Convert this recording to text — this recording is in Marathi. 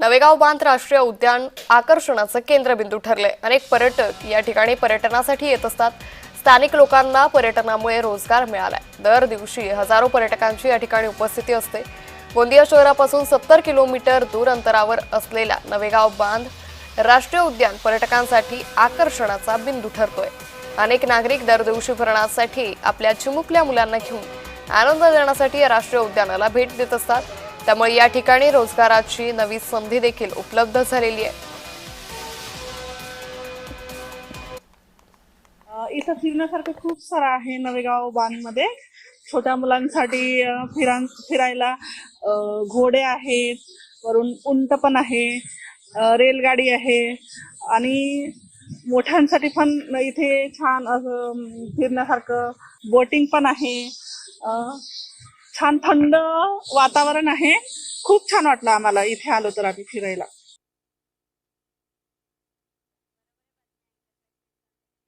नवेगाव बांध राष्ट्रीय उद्यान आकर्षणाचं केंद्रबिंदू ठरले अनेक पर्यटक या ठिकाणी पर्यटनासाठी येत असतात. स्थानिक लोकांना पर्यटनामुळे रोजगार मिळालाय. दर दिवशी हजारो पर्यटकांची या ठिकाणी उपस्थिती असते. गोंदिया शहरापासून सत्तर किलोमीटर दूर अंतरावर असलेला नवेगाव बांध राष्ट्रीय उद्यान पर्यटकांसाठी आकर्षणाचा बिंदू ठरतोय. अनेक नागरिक दर दिवशी फिरण्यासाठी आपल्या चिमुकल्या मुलांना घेऊन आनंद देण्यासाठी या राष्ट्रीय उद्यानाला भेट देत असतात. त्यामुळे या ठिकाणी रोजगाराची नवी संधी देखील उपलब्ध झालेली आहे. इथं फिरण्यासारखं खूप सारं आहे नवेगाव बांधमध्ये. छोट्या मुलांसाठी फिरा फिरायला घोडे आहेत वरून उंट पण आहे रेलगाडी आहे आणि मोठ्यांसाठी पण इथे छान असं फिरण्यासारखं बोटिंग पण आहे. छान थंड वातावरण आहे. खूप छान वाटलं आम्हाला इथे आलो तर आम्ही फिरायला.